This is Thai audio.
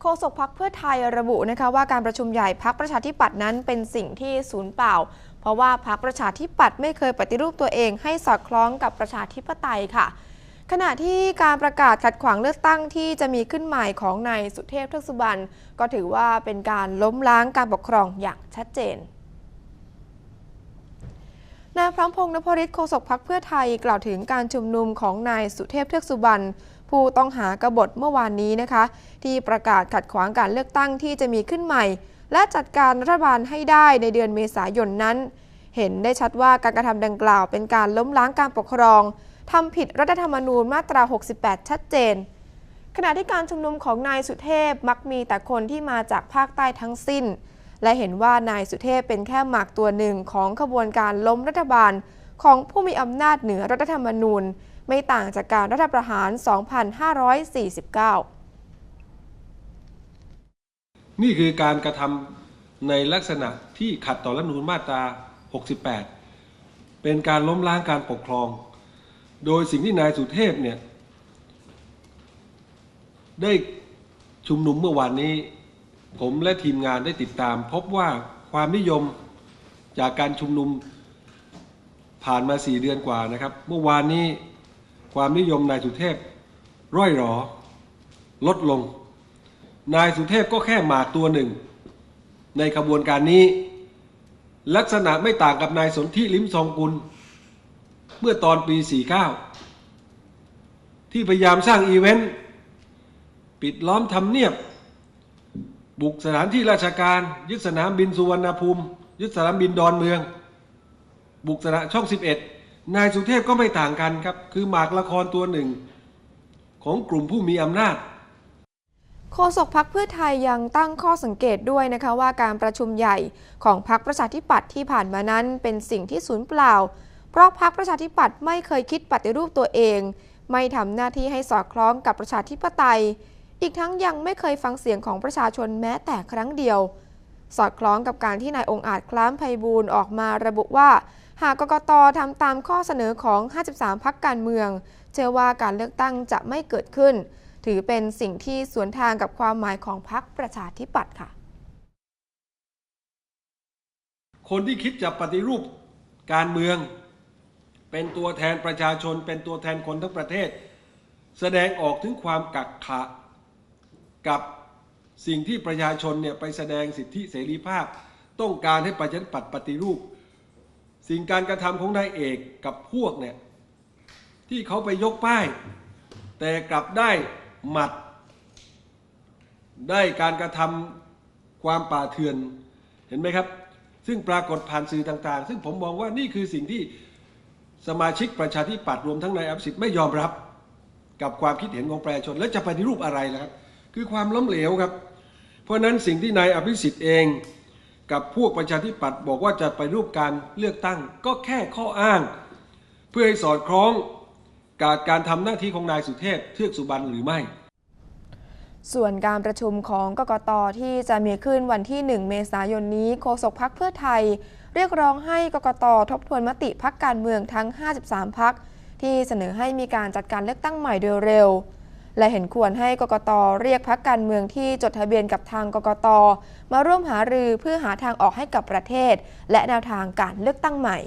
โฆษกพักเพื่อไทยระบุนะคะว่าการประชุมใหญ่พักประชาธิปัตย์นั้นเป็นสิ่งที่สูญเปล่า เพราะว่าพักประชาธิปัตย์ไม่เคยปฏิรูปตัวเองให้สอดคล้องกับประชาธิปไตยค่ะ ขณะที่การประกาศขัดขวางเลือกตั้งที่จะมีขึ้นใหม่ของนายสุเทพเทือกสุบรรณก็ถือว่าเป็นการล้มล้างการปกครองอย่างชัดเจน พร้อมพงษ์นพริตโฆษกพักเพื่อไทยกล่าวถึงการชุมนุมของนายสุเทพเทือกสุบรรณผู้ต้องหากบฏเมื่อวานนี้นะคะ ที่ประกาศขัดขวางการเลือกตั้งที่จะมีขึ้นใหม่ และจัดการรัฐบาลให้ได้ในเดือนเมษายนนั้น เห็นได้ชัดว่าการกระทำดังกล่าวเป็นการล้มล้างการปกครองทำผิดรัฐธรรมนูญมาตรา 68 ชัดเจน ขณะที่การชุมนุมของนายสุเทพมักมีแต่คนที่มาจากภาคใต้ทั้งสิ้น และเห็นว่านายสุเทพเป็นแค่หมากตัวหนึ่งของขบวนการล้มรัฐบาล ของผู้มีอำนาจเหนือรัฐธรรมนูญ ไม่ต่างจากการรัฐประหาร 2549 นี่คือการกระทำในลักษณะที่ขัดต่อรัฐธรรมนูญมาตรา 68 เป็นการล้มล้างการปกครอง โดยสิ่งที่นายสุเทพเนี่ยได้ชุมนุมเมื่อวานนี้ ผมและทีมงานได้ติดตาม พบว่าความนิยมจากการชุมนุมผ่านมาสี่เดือนกว่านะครับ เมื่อวานนี้ความนิยมนายสุเทพร่อยหรอ ลดลง นายสุเทพก็แค่หมากตัวหนึ่ง ในขบวนการนี้ ลักษณะไม่ต่างกับนายสนธิลิมซองกุล เมื่อตอนปี 49 ที่พยายามสร้างอีเวนต์ ปิดล้อมทำเนียบ บุกสถานที่ราชการ ยึดสนามบินสุวรรณภูมิ ยึดสนามบินดอนเมือง บุกสนามช่อง 11 นายสุเทพก็ไม่ต่างกันครับ คือหมากละครตัวหนึ่ง ของกลุ่มผู้มีอำนาจโฆษกพักเพื่อไทยยังตั้งข้อสังเกตด้วยนะคะว่าการประชุมใหญ่ของพักประชาธิปัตย์ที่ผ่านมานั้นเป็นสิ่งที่สูญเปล่า เพราะพักประชาธิปัตย์ไม่เคยคิดปฏิรูปตัวเอง ไม่ทำหน้าที่ให้สอดคล้องกับประชาธิปไตย อีกทั้งยังไม่เคยฟังเสียงของประชาชนแม้แต่ครั้งเดียว สอดคล้องกับการที่นายองค์อาจคล้ามไพบูลออกมาระบุว่า หากกกตทำตามข้อเสนอของ 53 พักการเมือง เชื่อว่าการเลือกตั้งจะไม่เกิดขึ้น ถือเป็นสิ่งที่สวนทางกับความหมายของพรรคประชาธิปัตย์ค่ะ คนที่คิดจะปฏิรูปการเมือง เป็นตัวแทนประชาชน เป็นตัวแทนคนทั้งประเทศ แสดงออกถึงความกักขะ กับสิ่งที่ประชาชนเนี่ยไปแสดงสิทธิเสรีภาพ ต้องการให้ประชาธิปัตย์ปฏิรูป สิ่งการกระทำของนายเอกกับพวกเนี่ยที่เขาไปยกป้าย แต่กลับได้หมัด ได้การกระทำความป่าเถื่อนเห็นไหมครับ ซึ่งปรากฏผ่านสื่อต่างๆ ซึ่งผมมองว่านี่คือสิ่งที่สมาชิกประชาธิปัตย์รวมทั้งนายอภิสิทธิ์ไม่ยอมรับ กับความคิดเห็นของประชาชน และจะปฏิรูปอะไรล่ะครับ คือความล้มเหลวครับ เพราะฉะนั้นสิ่งที่นายอภิสิทธิ์เองกับพวกประชาธิปัตย์บอกว่าจะไปรูปการเลือกตั้ง ก็แค่ข้ออ้าง เพื่อให้สอดคล้องกับการทำหน้าที่ของนายสุเทพเทือกสุบรรณหรือไม่ ส่วนการประชุมของกกตที่จะมีขึ้นวันที่ 1 เมษายนนี้โฆษกพักเพื่อไทย เรียกร้องให้กกตทบทวนมติพักการเมืองทั้ง 53 พักที่เสนอให้มีการจัดการเลือกตั้งใหม่โดยเร็ว และเห็นควรให้กกตเรียกพักการเมืองที่จดทะเบียนกับทางกกตมาร่วมหารือเพื่อหาทางออกให้กับประเทศ และแนวทางการเลือกตั้งใหม่